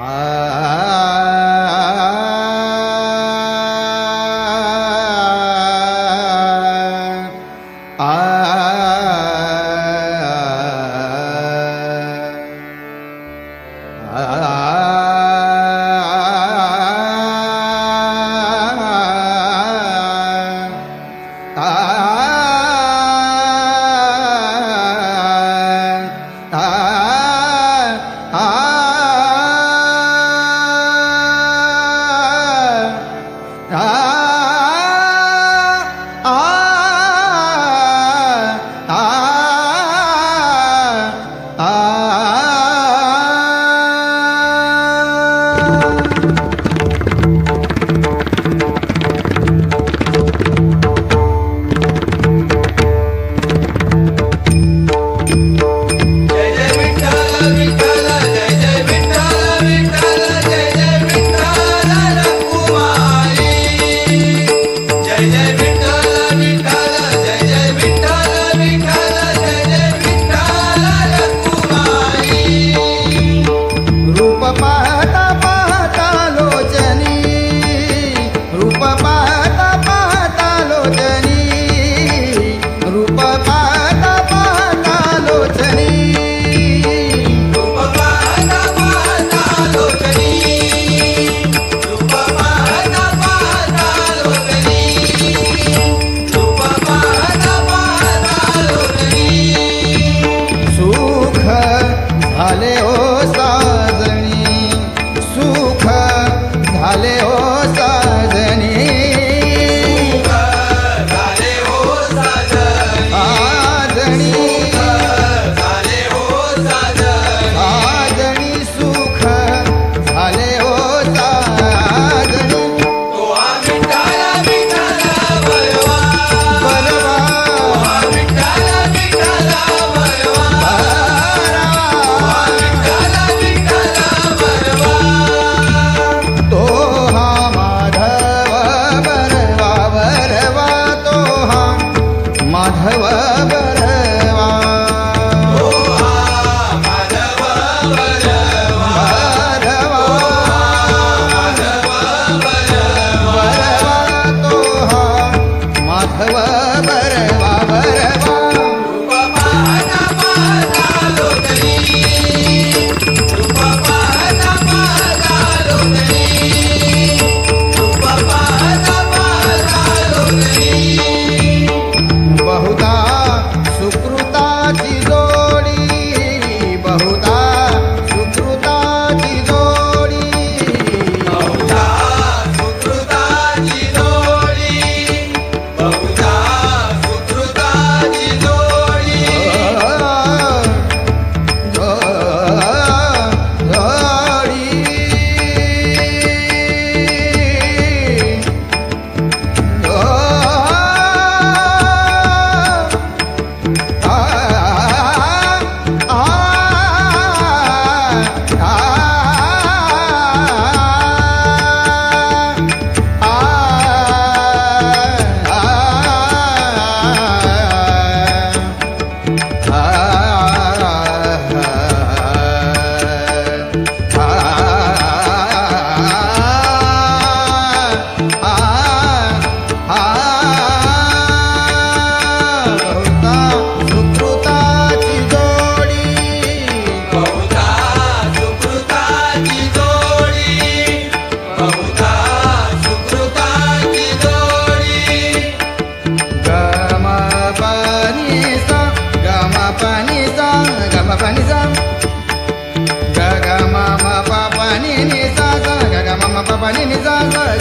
Ah. लोचनी रूप पालोचनीप सुख आले ಮಣಿ నిజం గగ మమ పపని నిజ గగ మమ పపని నిజ